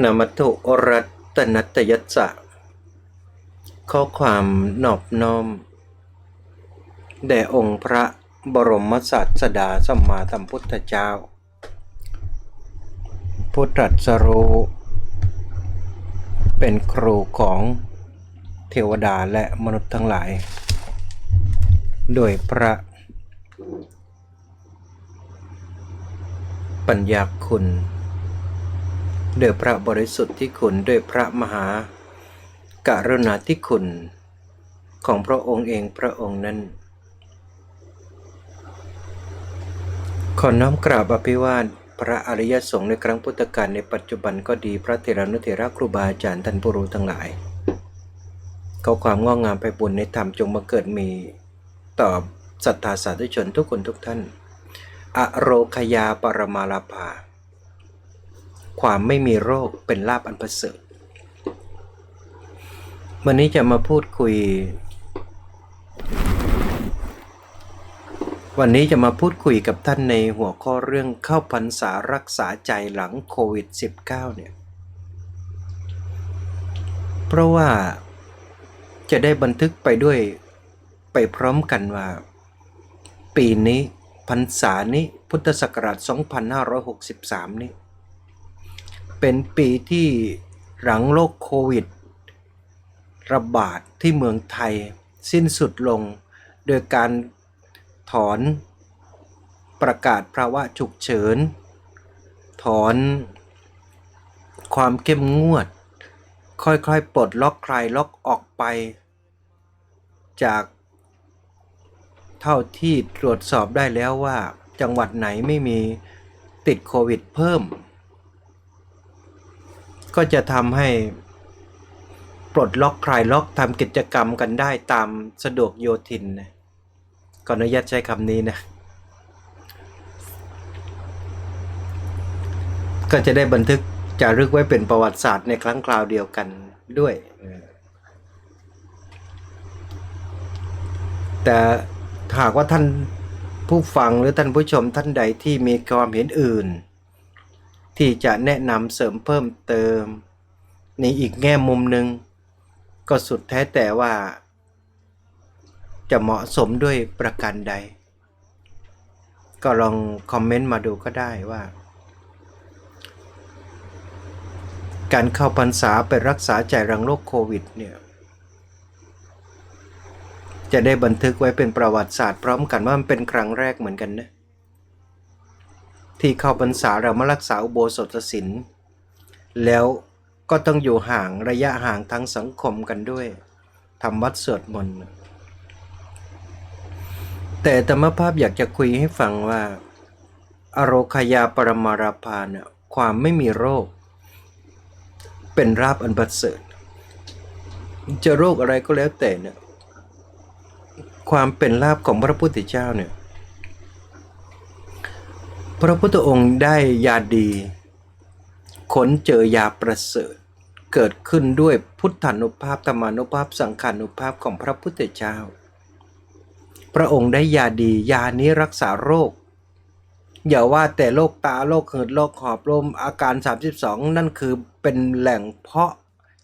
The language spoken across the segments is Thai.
นามัตุรัตนัตยัสสะข้อความนอบน้อม แด่องค์พระบรมศาสดาสัมมาสัมพุทธเจ้า ผู้ตรัสรู้เป็นครูของเทวดาและมนุษย์ทั้งหลาย โดยพระ ปัญญาคุณ ด้วยพระบริสุทธิ์ที่คุณด้วยพระมหาการุณาธิคุณ ของพระองค์เองพระองค์นั้น ขอน้อมกราบอภิวาทพระอริยสงฆ์ในครั้งพุทธกาลในปัจจุบันก็ดีพระเถรานุเถระครูบาอาจารย์ท่านผู้รู้ทั้งหลายขอความงอกงามไปบุญในธรรมจงมาเกิดมีต่อศรัทธาสาธุชนทุกคนทุกท่าน อโรคยาปรมาลาภา ความไม่มีโรคเป็นลาบอันประเสริฐ วันนี้จะมาพูดคุย วันนี้จะมาพูดคุยกับท่านในหัวข้อเรื่องเข้าพรรษารักษาใจหลังโควิด -19 เนี่ย เพราะว่าจะได้บันทึกไปด้วยไปพร้อมกันว่า ปีนี้พรรษานี้พุทธศักราช 2563 นี้ เป็นปีที่หลังโรคโควิด ระบาดที่เมืองไทยสิ้นสุดลง โดยการถอนประกาศภาวะฉุกเฉิน ถอนความเข้มงวด ค่อยๆ ปลดล็อกคลายล็อกออกไป จากเท่าที่ตรวจสอบได้แล้วว่าจังหวัดไหนไม่มีติดโควิดเพิ่ม ก็จะทำให้ปลดล็อกคลายล็อกทำกิจกรรมกันได้ตามสะดวกโยทินนะขอนอนุญาตใช้คำนี้นะ ก็จะได้บันทึกจารึกไว้เป็นประวัติศาสตร์ในครั้งคราวเดียวกันด้วย แต่หากว่าท่านผู้ฟังหรือท่านผู้ชมท่านใดที่มีความเห็นอื่น ที่จะแนะนำเสริมเพิ่มเติม ในอีกแง่มุมหนึ่งก็สุดแท้แต่ว่า จะเหมาะสมด้วยประการใด ก็ลองคอมเมนต์มาดูก็ได้ว่า การเข้าพรรษาไปรักษาใจรังโรคโควิดเนี่ยจะได้บันทึกไว้เป็นประวัติศาสตร์พร้อมกันว่ามันเป็นครั้งแรกเหมือนกันนะ ที่เข้าพรรษาเรามารักษาอุโบสถศีลแล้วก็ต้องอยู่ห่างระยะห่างทางสังคมกันด้วยทำวัดสวดมนต์แต่ธรรมภาพอยากจะคุยให้ฟังว่า อโรคยาปรมาราภาเนี่ยความไม่มีโรค เป็นราบอันประเสริฐจะโรคอะไรก็แล้วแต่เนี่ยความเป็นลาบของพระพุทธเจ้าเนี่ย พระพุทธองค์ได้ยาดีค้นเจอยาประเสริฐ เกิดขึ้นด้วยพุทธานุภาพธรรมานุภาพสังขานุภาพของพระพุทธเจ้า พระองค์ได้ยาดียานี้รักษาโรค อย่าว่าแต่โรคตาโรคหืดโรคหอบลมอาการ 32 นั่นคือเป็นแหล่งเพาะ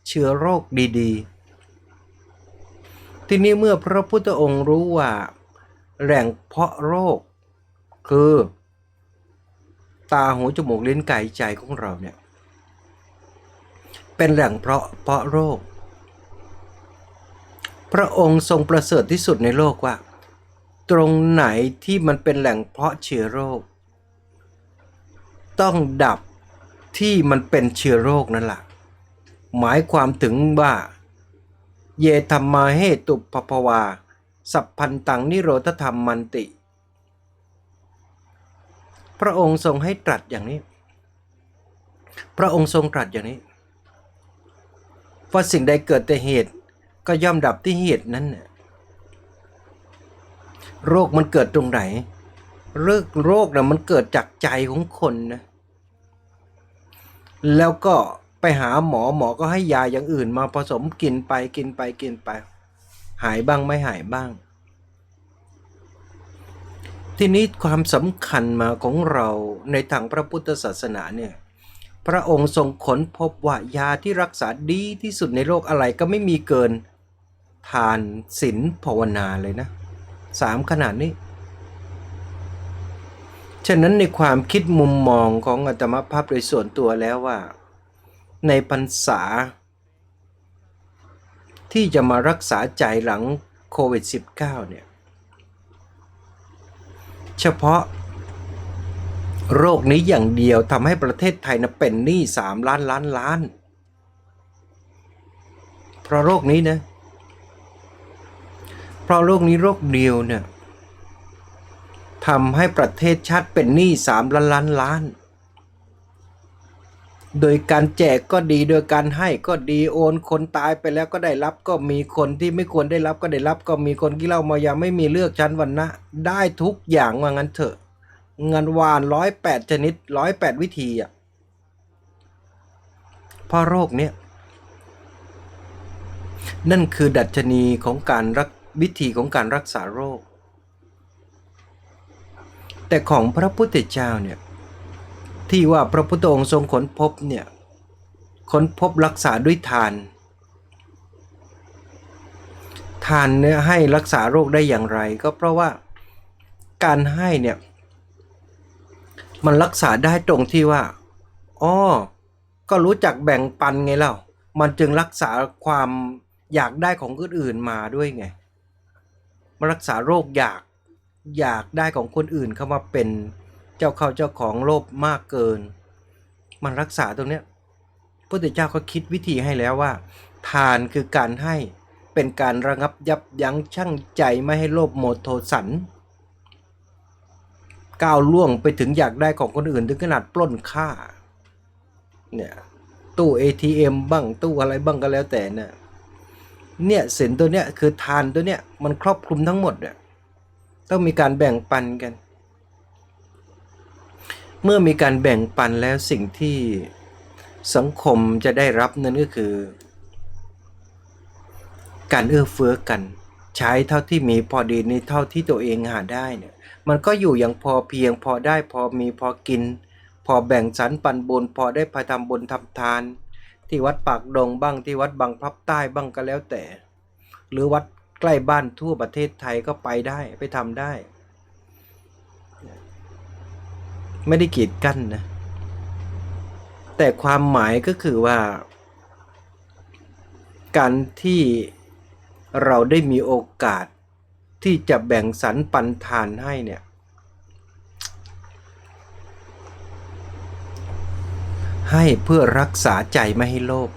เชื้อโรคดีๆ ทีนี้เมื่อพระพุทธองค์รู้ว่า แหล่งเพาะโรค คือ ตาหูจมูกลิ้นกายใจของเราเนี่ยเป็นแหล่งเพาะเพาะโรค พระองค์ทรงประเสริฐที่สุดในโลกว่า ตรงไหนที่มันเป็นแหล่งเพาะเชื้อโรค ต้องดับที่มันเป็นเชื้อโรคนั่นแหละหมายความถึงว่า เยธรรมาเหตุปภวา สัพพันตังนิโรธธรรมมันติ พระองค์ทรงให้ตรัสอย่างนี้ พระองค์ทรงตรัสอย่างนี้ว่าสิ่งใดเกิดแต่เหตุก็ย่อมดับที่เหตุนั้นน่ะโรคมันเกิดตรงไหนโรคโรคน่ะมันเกิดจากใจของคนนะแล้วก็ไปหาหมอหมอก็ให้ยาอย่างอื่นมาผสมกินไปกินไปกินไป หายบ้างไม่หายบ้าง ทีนี้ความสำคัญมาของเราในทางพระพุทธศาสนาเนี่ยพระองค์ทรงค้นพบว่ายาที่รักษาดีที่สุดในโลกอะไรก็ไม่มีเกินทานศีลภาวนาเลยนะสามขนาดนี้ ฉะนั้นในความคิดมุมมองของอัตมภาพโดยส่วนตัวแล้วว่า ในพรรษา ที่จะมารักษาใจหลังโควิด -19 เนี่ย เฉพาะโรคนี้อย่างเดียวทำให้ประเทศไทยนะเป็นหนี้สามล้านล้านล้าน เพราะโรคนี้นะ เพราะโรคนี้โรคเดียวเนี่ยทำให้ประเทศชาติเป็นหนี้สามล้านล้านล้าน โดยการแจกก็ดีโดยการให้ก็ดีโอนคนตายไปแล้วก็ได้รับก็มีคนที่ไม่ควรได้รับก็ได้รับก็มีคนที่เล่ามายาไม่มีเลือกชั้นวันนะได้ทุกอย่างว่างั้นเถอะเงินวานร้อยแปดชนิดร้อยแปดวิธีอะเพราะโรคเนี้ยนั่นคือดัชนีของการรักวิธีของการรักษาโรค แต่ของพระพุทธเจ้าเนี่ย ที่ว่าพระพุทธองค์ทรงค้นพบเนี่ยค้นพบรักษาด้วยทาน ทานเนี่ยให้รักษาโรคได้อย่างไร ก็เพราะว่าการให้เนี่ยมันรักษาได้ตรงที่ว่าอ๋อก็รู้จักแบ่งปันไงเล่ามันจึงรักษาความอยากได้ของคนอื่นมาด้วยไงมารักษาโรคอยากอยากได้ของคนอื่นเข้ามาเป็น เจ้าเข้าเจ้าของโลภมากเกิน มันรักษาตรงเนี้ยพระพุทธเจ้าก็คิดวิธีให้แล้วว่า ทานคือการให้เป็นการระงับยับยั้งชั่งใจไม่ให้โลภโมโทสันก้าวล่วงไปถึงอยากได้ของคนอื่นถึงขนาดปล้นค่าเนี่ยตู้ ATM บ้างตู้อะไรบ้างก็แล้วแต่เนี่ยเนี่ยสินตัวเนี้ยคือทานตัวเนี้ยมันครอบคลุมทั้งหมดเนี่ยต้องมีการแบ่งปันกัน เมื่อมีการแบ่งปันแล้วสิ่งที่สังคมจะได้รับนั่นก็คือ การเอื้อเฟื้อกัน ใช้เท่าที่มีพอดีในเท่าที่ตัวเองหาได้เนี่ยมันก็อยู่อย่างพอเพียงพอได้พอมีพอกิน พอแบ่งสรรปันบุญพอได้ไปทำบุญทำทาน ที่วัดปากดงบ้างที่วัดบางพลับใต้บ้างก็แล้วแต่ หรือวัดใกล้บ้านทั่วประเทศไทยก็ไปได้ไปทำได้ ไม่ได้กีดกั้นนะ แต่ความหมายก็คือว่า การที่เราได้มีโอกาสที่จะแบ่งสรรปันทานให้เนี่ยให้เพื่อรักษาใจไม่ให้โลภ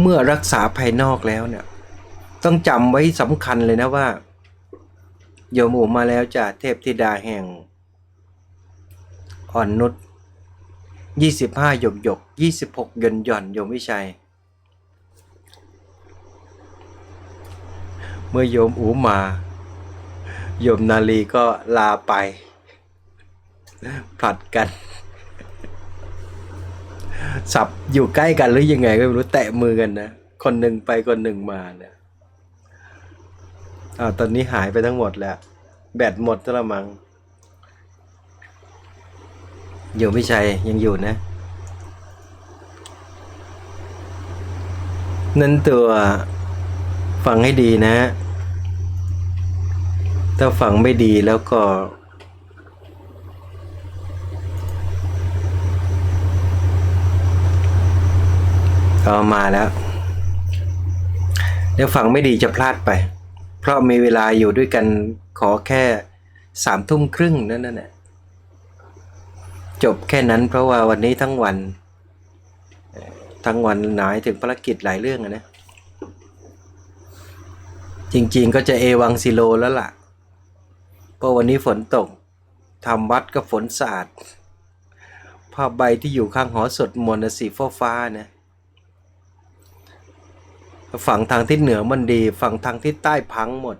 เมื่อรักษาภายนอกแล้วเนี่ย ต้องจำไว้สำคัญเลยนะว่า โยมอูมาแล้วจ้ะเทพธิดาแห่ง อ่อนนุชยี่สิบห้าหยกหยกยี่สิบหกหย่อนหย่อนโยมวิชัย เมื่อโยมอูมา โยมนาลีก็ลาไป ผลัดกัน สับอยู่ใกล้กันหรือยังไงก็ไม่รู้แตะมือกันนะ คนหนึ่งไปคนหนึ่งมาเนี่ย อ้าตอนนี้หายไปทั้งหมดแล้ว แบตหมดแล้วละมัง้งโยมวิชัยยังอยู่นะ นั่นตัวฟังให้ดีนะ ถ้าฟังไม่ดีแล้วก็ก็มาแล้ว เดี๋ยวฟังไม่ดีจะพลาดไป เพราะมีเวลาอยู่ด้วยกันขอแค่สามทุ่มครึ่งนั่นน่ะจบแค่นั้นเพราะว่าวันนี้ทั้งวัน ทั้งวันหนายถึงภารกิจหลายเรื่องนะ จริงๆก็จะเอวังซิโลแล้วล่ะ เพราะวันนี้ฝนตกทำวัดก็ฝนสาดผ้าใบที่อยู่ข้างหอสดมนสีฟ้าฟ้าๆนะ ฝั่งทางทิศเหนือมันดี ฝั่งทางทิศใต้พังหมด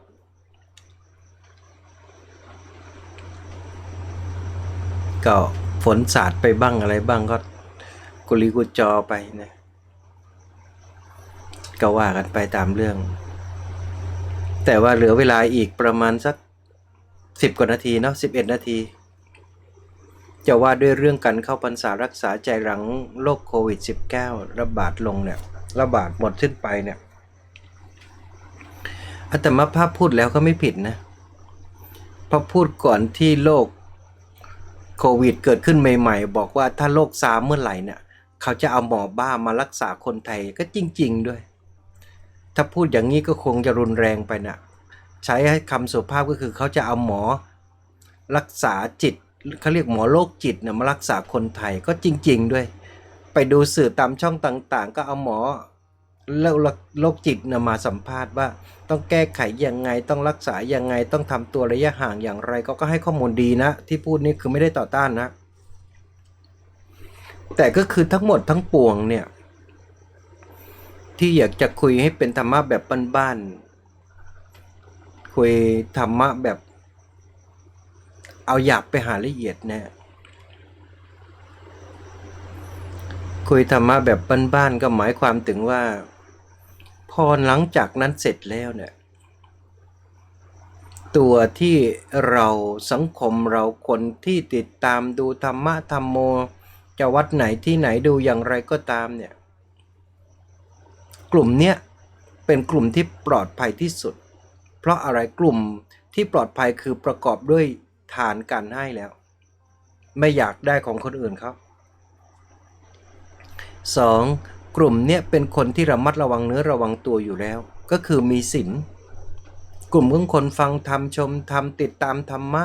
ก็ฝนสาดไปบ้างอะไรบ้างก็กุลีกุจอไปนะก็ว่ากันไปตามเรื่อง แต่ว่าเหลือเวลาอีกประมาณสักสิบกว่านาทีเนาะสิบเอ็ดนาที จะว่าด้วยเรื่องการเข้าพรรษารักษาใจหลังโรคโควิด -19 ระบาดลงเนี่ย ระบาดหมดสิ้นไปเนี่ยอาตมภาพพูดแล้วก็ไม่ผิดนะพระพูดก่อนที่โรคโควิดเกิดขึ้นใหม่ๆ บอกว่าถ้าโรคซาเมื่อไหร่เนี่ย เขาจะเอาหมอบ้ามารักษาคนไทยก็จริง ๆ ด้วย ถ้าพูดอย่างนี้ก็คงจะรุนแรงไปนะใช้ให้คำสุภาพก็คือเขาจะเอาหมอรักษาจิตเขาเรียกหมอโรคจิตนะมารักษาคนไทยก็จริง ๆ ด้วย ไปดูสื่อตามช่องต่างๆ ก็เอาหมอโรคจิตนมาสัมภาษณ์ว่า ต้องแก้ไขยังไงต้องรักษายังไงต้องทำตัวระยะห่างอย่างไร ก็ก็ให้ข้อมูลดีนะ ที่พูดนี่คือไม่ได้ต่อต้านนะ แต่ก็คือทั้งหมดทั้งปวงเนี่ย ที่อยากจะคุยให้เป็นธรรมะแบบบ้านๆคุยธรรมะแบบ เอาหยาบไปหาละเอียดเนะ คุยธรรมะแบบบ้านๆก็หมายความถึงว่า พอหลังจากนั้นเสร็จแล้วเนี่ย ตัวที่เราสังคมเราคนที่ติดตามดูธรรมะธรรมโมจะวัดไหนที่ไหนดูอย่างไรก็ตามเนี่ย กลุ่มเนี้ยเป็นกลุ่มที่ปลอดภัยที่สุด เพราะอะไรกลุ่มที่ปลอดภัยคือประกอบด้วยฐานการให้แล้ว ไม่อยากได้ของคนอื่นเขา สองกลุ่มเนี้ยเป็นคนที่ระมัดระวังเนื้อระวังตัวอยู่แล้ว ก็คือมีศีลกลุ่มของคนฟังธรรมชมธรรมติดตามธรรมะ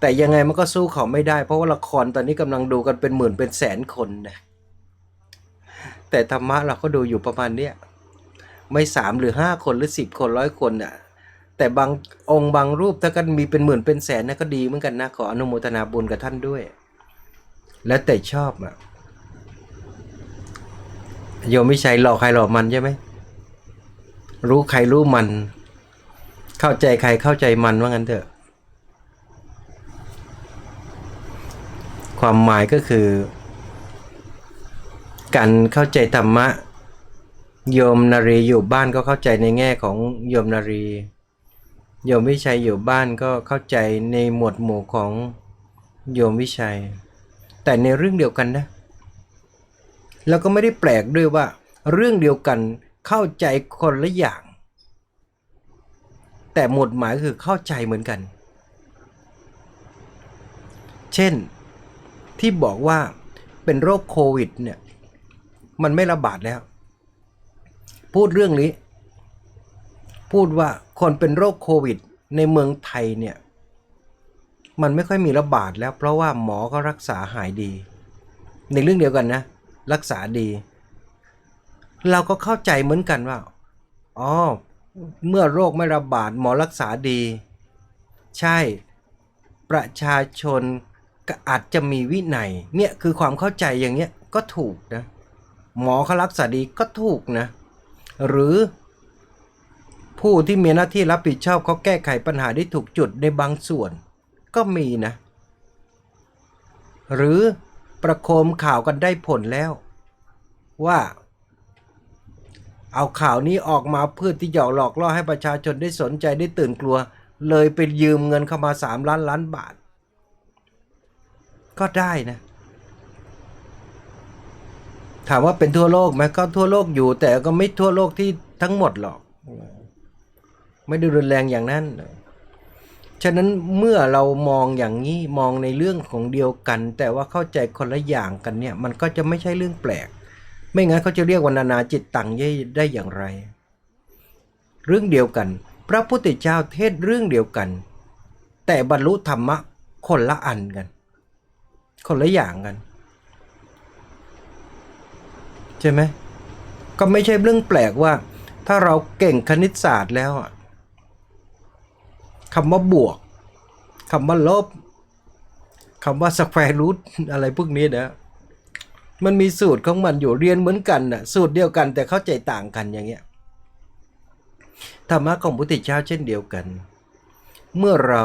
แต่ยังไงมันก็สู้เขาไม่ได้ เพราะว่าละครตอนนี้กำลังดูกันเป็นหมื่นเป็นแสนคนนะแต่ธรรมะเราก็ดูอยู่ประมาณเนี้ยไม่สามหรือห้าคนหรือสิบคนร้อยคนน่ะแต่บางองค์บางรูปถ้ากันมีเป็นหมื่นเป็นแสนนะก็ดีเหมือนกันนะขออนุโมทนาบุญกับท่านด้วย แล้วแต่ชอบอะ โยมไม่ใช่หลอกใครหลอกมันใช่ไหมรู้ใครรู้มัน เข้าใจใครเข้าใจมันว่างั้นเถอะ ความหมายก็คือ การเข้าใจธรรมะ โยมนารีอยู่บ้านก็เข้าใจในแง่ของโยมนารีโยมวิชัยอยู่บ้านก็เข้าใจในหมวดหมู่ของโยมวิชัย แต่ในเรื่องเดียวกันนะ แล้วก็ไม่ได้แปลกด้วยว่า เรื่องเดียวกันเข้าใจคนละอย่าง แต่หมดหมายคือเข้าใจเหมือนกัน เช่นที่บอกว่าเป็นโรคโควิดเนี่ยมันไม่ระบาดแล้ว พูดเรื่องนี้ พูดว่าคนเป็นโรคโควิด ในเมืองไทยเนี่ยมันไม่ค่อยมีระบาดแล้ว เพราะว่าหมอก็รักษาหายดี ในเรื่องเดียวกันนะ รักษาดี เราก็เข้าใจเหมือนกันว่าอ๋อเมื่อโรคไม่ระบาดหมอรักษาดี ใช่ ประชาชนก็อาจจะมีวินัยเนี่ยคือความเข้าใจอย่างเงี้ยก็ถูกนะหมอเขารักษาดีก็ถูกนะ หรือผู้ที่มีหน้าที่รับผิดชอบเขาแก้ไขปัญหาได้ถูกจุดในบางส่วน ก็มีนะ หรือ ประโคมข่าวกันได้ผลแล้ว ว่า เอาข่าวนี้ออกมาเพื่อที่จะหลอกล่อให้ประชาชนได้สนใจได้ตื่นกลัว เลยไปยืมเงินเข้ามา 3 ล้านล้านบาท ก็ได้นะ ถามว่าเป็นทั่วโลกไหมก็ทั่วโลกอยู่ แต่ก็ไม่ทั่วโลกที่ทั้งหมดหรอก ไม่ได้รุนแรงอย่างนั้น ฉะนั้นเมื่อเรามองอย่างนี้มองในเรื่องของเดียวกัน แต่ว่าเข้าใจคนละอย่างกันเนี่ย มันก็จะไม่ใช่เรื่องแปลก ไม่งั้นเขาจะเรียกว่านานาจิตตังได้อย่างไร เรื่องเดียวกัน พระพุทธเจ้าเทศเรื่องเดียวกัน แต่บรรลุธรรมะคนละอันกัน คนละอย่างกัน ใช่ไหมก็ไม่ใช่เรื่องแปลกว่า ถ้าเราเก่งคณิตศาสตร์แล้วอะ คำว่าบวกคำว่าลบคำว่าสแควร์รูทอะไรพวกนี้นะมันมีสูตรของมันอยู่เรียนเหมือนกันนะสูตรเดียวกันแต่เข้าใจต่างกันอย่างเงี้ยธรรมะของพุทธเจ้าเช่นเดียวกัน เมื่อเรา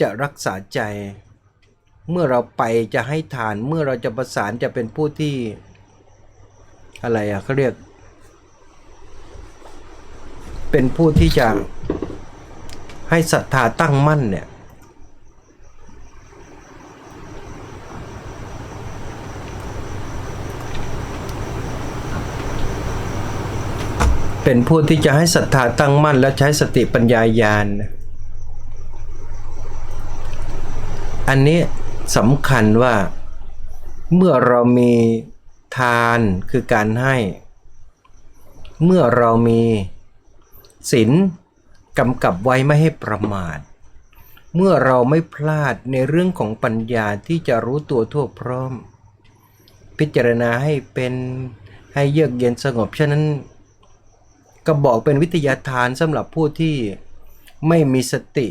จะรักษาใจ เมื่อเราไปจะให้ทาน เมื่อเราจะประสานจะเป็นผู้ที่ อะไรอะเขาเรียก เป็นผู้ที่จะ ให้ศรัทธาตั้งมั่นเนี่ยเป็นผู้ที่จะให้ศรัทธาตั้งมั่นและใช้สติปัญญาญาณ อันนี้สำคัญว่าเมื่อเรามีทานคือการให้ เมื่อเรามีศีล กำกับไว้ไม่ให้ประมาท เมื่อเราไม่พลาดในเรื่องของปัญญาที่จะรู้ตัวทั่วพร้อม พิจารณาให้เป็นให้เยือกเย็นสงบ ฉะนั้นก็บอกเป็นวิทยาทานสำหรับผู้ที่ไม่มีสติ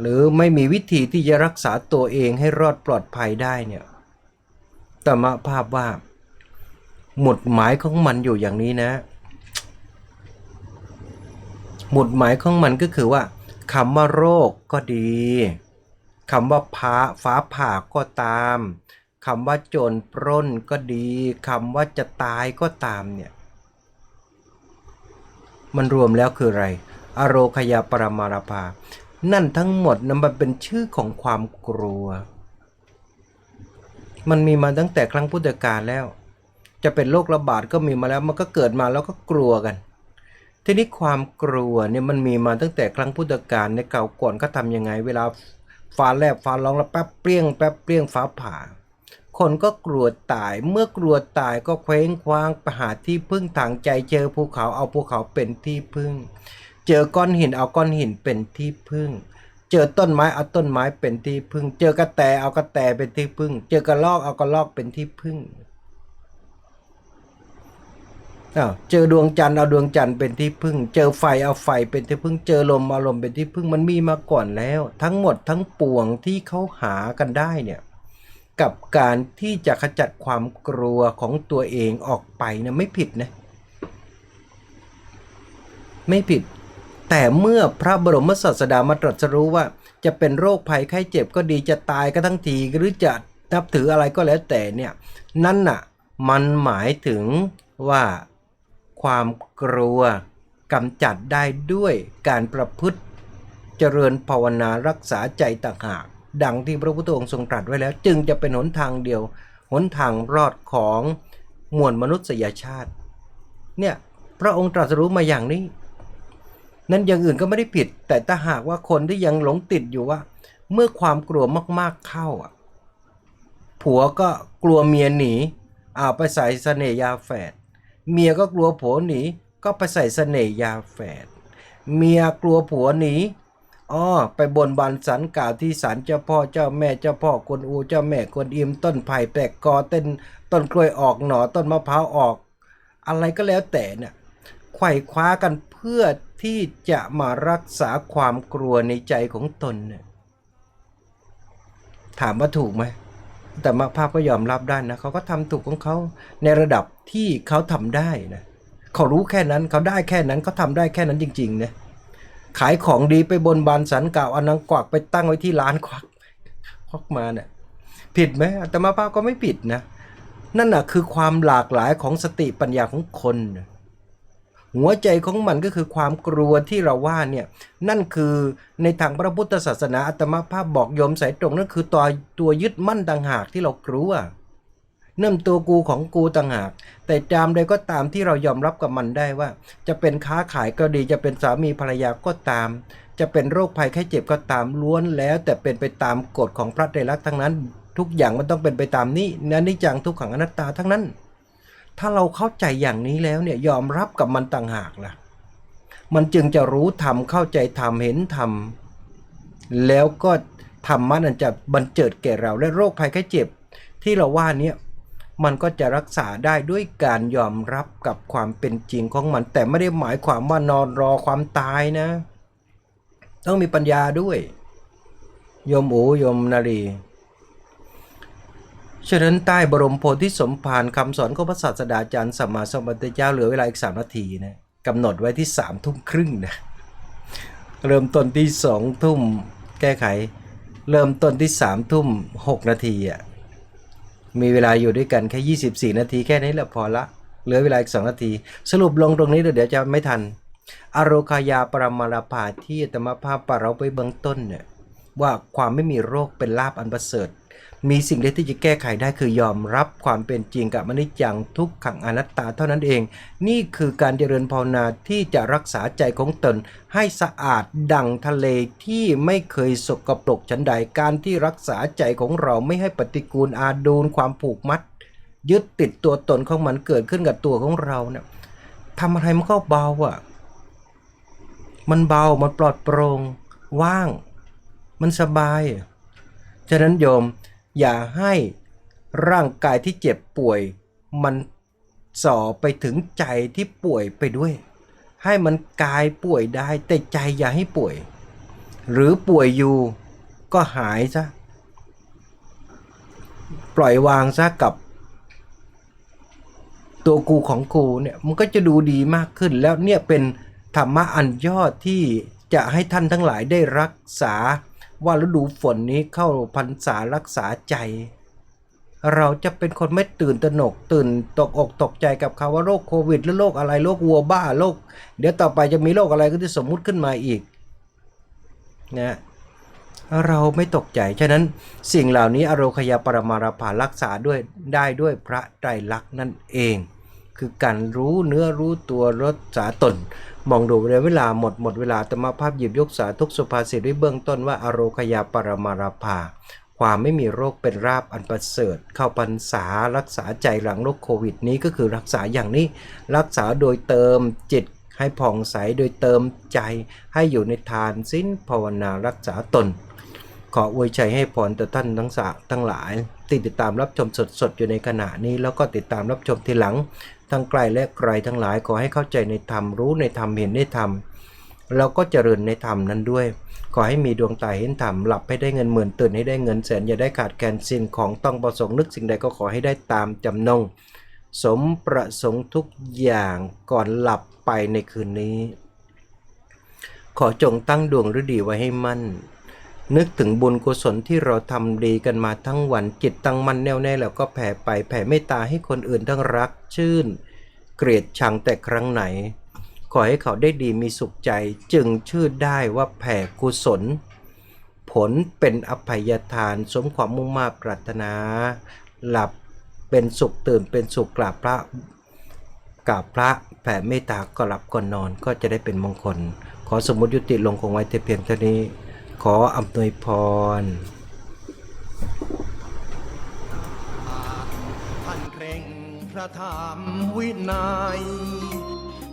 หรือไม่มีวิธีที่จะรักษาตัวเองให้รอดปลอดภัยได้เนี่ยตมะภาพว่า หมดหมายของมันอยู่อย่างนี้นะ หมุดหมายของมันก็คือว่าคำว่าโรคก็ดีคำว่าพ้าฟ้าผ่าก็ตามคำว่าโจรปล้นก็ดีคำว่าจะตายก็ตามเนี่ยมันรวมแล้วคืออะไร อโรคยาปรมาราภา นั่นทั้งหมดนั้นมันเป็นชื่อของความกลัว มันมีมาตั้งแต่ครั้งพุทธกาลแล้ว จะเป็นโรคระบาดก็มีมาแล้วมันก็เกิดมาแล้วก็กลัวกัน ทีนี้ความกลัวเนี่ยมันมีมาตั้งแต่ครั้งพุทธกาลในเก่าก่อนก็ทำยังไง เวลาฟ้าแลบฟ้าร้องแล้วแป๊บเปรี้ยงแป๊บเปรี้ยงฟ้าผ่า คนก็กลัวตายเมื่อกลัวตายก็เคว้งคว้างไปหาที่พึ่งทางใจเจอภูเขาเอาภูเขาเป็นที่พึ่ง เจอก้อนหินเอาก้อนหินเป็นที่พึ่ง เจอต้นไม้เอาต้นไม้เป็นที่พึ่ง เจอกระแตเอากระแตเป็นที่พึ่ง เจอกระลอกเอากระลอกเป็นที่พึ่ง อ้าวเจอดวงจันทร์เอาดวงจันทร์เป็นที่พึ่ง เจอไฟเอาไฟเป็นที่พึ่ง เจอลมเอาลมเป็นที่พึ่งมันมีมาก่อนแล้ว ทั้งหมดทั้งปวงที่เขาหากันได้เนี่ยกับการที่จะขจัดความกลัวของตัวเองออกไปนะไม่ผิดนะไม่ผิด แต่เมื่อพระบรมศาสดามาตรัสรู้ว่า จะเป็นโรคภัยไข้เจ็บก็ดีจะตายก็ทั้งทีหรือจะนับถืออะไรก็แล้วแต่เนี่ยนั่นน่ะมันหมายถึงว่า ความกลัวกำจัดได้ด้วยการประพฤติ เจริญภาวนารักษาใจต่างหาก ดังที่พระพุทธองค์ทรงตรัสไว้แล้ว จึงจะเป็นหนทางเดียว หนทางรอดของมวลมนุษยชาติ เนี่ยพระองค์ตรัสรู้มาอย่างนี้ นั้นอย่างอื่นก็ไม่ได้ผิด แต่ถ้าหากว่าคนที่ยังหลงติดอยู่ว่า เมื่อความกลัวมากๆเข้าอะผัวก็กลัวเมียหนีเอาไปใส่เสน่ยาแฝด เมียก็กลัวผัวหนีก็ไปใส่เสน่ห์ยาแฝด เมียกลัวผัวหนีอ้อไปบนบานสันกล่าวที่ศาลเจ้าพ่อเจ้าแม่เจ้าพ่อกวนอูเจ้าแม่กวนอิมต้นไผ่แปลกกอเต้นต้นกล้วยออกหนอต้นมะพร้าวออก อะไรก็แล้วแต่เนี่ยไขว่คว้ากันเพื่อที่จะมารักษาความกลัวในใจของตนเนี่ยถามว่าถูกไหม แต่มาภาพก็ยอมรับได้นะเขาก็ทำถูกของเขาในระดับที่เขาทำได้นะเขารู้แค่นั้นเขาได้แค่นั้นเขาทำได้แค่นั้นจริงๆนะขายของดีไปบนบานสันกล่าวอนางกวักไปตั้งไว้ที่ร้านควักควักมาเนี่ยผิดไหมแต่มาภาพก็ไม่ผิดนะนั่นน่ะคือความหลากหลายของสติปัญญาของคนนะ หัวใจของมันก็คือความกลัวที่เราว่าเนี่ยนั่นคือในทางพระพุทธศาสนาอัตมาภาพบอกโยมสายตรงนั่นคือตัวตัวยึดมั่นต่างหากที่เรากลัวเนั่นตัวกูของกูต่างหาก แต่จามใดก็ตามที่เรายอมรับกับมันได้ว่า จะเป็นค้าขายก็ดีจะเป็นสามีภรรยาก็ตาม จะเป็นโรคภัยแค่เจ็บก็ตามล้วนแล้ว แต่เป็นไปตามกฎของพระไตรลักษณ์ทั้งนั้น ทุกอย่างมันต้องเป็นไปตามนี้นะนิจังทุกขังอนัตตาทั้งนั้น ถ้าเราเข้าใจอย่างนี้แล้วเนี่ยยอมรับกับมันต่างหากล่ะ มันจึงจะรู้ธรรมเข้าใจธรรมเห็นธรรมแล้วก็ธรรมะนั้นจะบันเจิดแก่เราและโรคภัยแค่เจ็บ ที่เราว่าเนี่ยมันก็จะรักษาได้ด้วยการยอมรับกับความเป็นจริงของมัน แต่ไม่ได้หมายความว่านอนรอความตายนะ ต้องมีปัญญาด้วย โยมอูโยมนารี ฉะนั้นใต้บรมโพธิสมภารคำสอนของพระศาสดาจารย์สัมมาสัมพุทธเจ้าเหลือเวลาอีกสามนาทีนะกำหนดไว้ที่สามทุ่มครึ่งนะเริ่มต้นที่สองทุ่มแก้ไข เริ่มต้นที่สามทุ่มหกนาทีอะมีเวลาอยู่ด้วยกันแค่ 24 นาทีแค่นี้แหละพอละเหลือเวลาอีก 2 นาที สรุปลงตรงนี้เดี๋ยวจะไม่ทัน อโรคายาปรมาราภาที่ธรรมภาพปะเราไปเบื้องต้นเนี่ยว่าความไม่มีโรคเป็นลาบอันประเสริฐ มีสิ่งเดียวที่จะแก้ไขได้คือยอมรับความเป็นจริงกับมนิจจังทุกขังอนัตตาเท่านั้นเอง นี่คือการเจริญภาวนาที่จะรักษาใจของตน ให้สะอาดดังทะเลที่ไม่เคยสกปรกฉันใดการที่รักษาใจของเราไม่ให้ปฏิกูลอาดูลความผูกมัด ยึดติดตัวตนของมันเกิดขึ้นกับตัวของเราเนี่ยทำอะไรมันก็เบาอะ มันเบา มันปลอดโปร่ง ว่าง มันสบาย ฉะนั้นโยม อย่าให้ร่างกายที่เจ็บป่วย มันส่อไปถึงใจที่ป่วยไปด้วย ให้มันกายป่วยได้แต่ใจอย่าให้ป่วย หรือป่วยอยู่ก็หายซะปล่อยวางซะกับ ตัวกูของกูเนี่ยมันก็จะดูดีมากขึ้นแล้วเนี่ยเป็นธรรมะอันยอดที่จะให้ท่านทั้งหลายได้รักษา ว่าฤดูฝนนี้เข้าพรรษารักษาใจ เราจะเป็นคนไม่ตื่นตระหนกตื่นตกอกตกใจกับคำว่าโรคโควิด หรือโรคอะไรโรควัวบ้าโรคเดี๋ยวต่อไปจะมีโรคอะไรก็จะสมมุติขึ้นมาอีกนะเราไม่ตกใจ ฉะนั้นสิ่งเหล่านี้อโรคยาปรมาราภารักษาด้วยได้ด้วยพระไตรลักษณ์นั่นเอง คือการรู้เนื้อรู้ตัวรักษาตน มองดูเวลาหมดหมดเวลาแต่มภาพหยิบยกสาทุกสุภาษิตไว้เบื้องต้นว่าอโรคยาปรมาราภาความไม่มีโรคเป็นราบอันประเสริฐ เข้าพรรษารักษาใจหลังโรคโควิดนี้ก็คือรักษาอย่างนี้ รักษาโดยเติมจิตให้ผ่องใสโดยเติมใจให้อยู่ในทานสิ้นภาวนารักษาตน ขออวยชัยให้พรต่อท่านทั้งสาทั้งหลาย ติดตามรับชมสดๆอยู่ในขณะนี้แล้วก็ติดตามรับชมทีหลัง ทั้งไกลและไกลทั้งหลายขอให้เข้าใจในธรรมรู้ในธรรมเห็นในธรรมเราก็เจริญในธรรมนั้นด้วย ขอให้มีดวงตาเห็นธรรมหลับให้ได้เงินหมื่นตื่นให้ได้เงินแสนอย่าได้ขาดแคลนสิ่งของต้องประสงค์นึกสิ่งใดก็ขอให้ได้ตามจำนง สมประสงค์ทุกอย่างก่อนหลับไปในคืนนี้ ขอจงตั้งดวงฤดีไว้ให้มั่น นึกถึงบุญกุศลที่เราทำดีกันมาทั้งวันจิตตั้งมั่นแน่วแน่แล้วก็แผ่ไปแผ่เมตตาให้คนอื่นทั้งรัก ชื่น เกลียดชังแต่ครั้งไหน ขอให้เขาได้ดีมีสุขใจจึงชื่อได้ว่าแผ่กุศล ผลเป็นอภัยทานสมความมุ่งมา่ปรารถนา หลับเป็นสุขตื่นเป็นสุขกราบพระกราบพระแผ่เมตตาก็หลับก่อนนอนก็จะได้เป็นมงคล ขอสมมติยุติลงคงไว้แต่เพียงเท่านี้ ขออำนวยพร ท่านเคร่งพระธรรมวินัย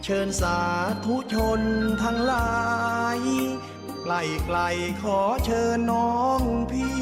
เชิญสาธุชนทั้งหลายไกลไกลๆขอเชิญน้องพี่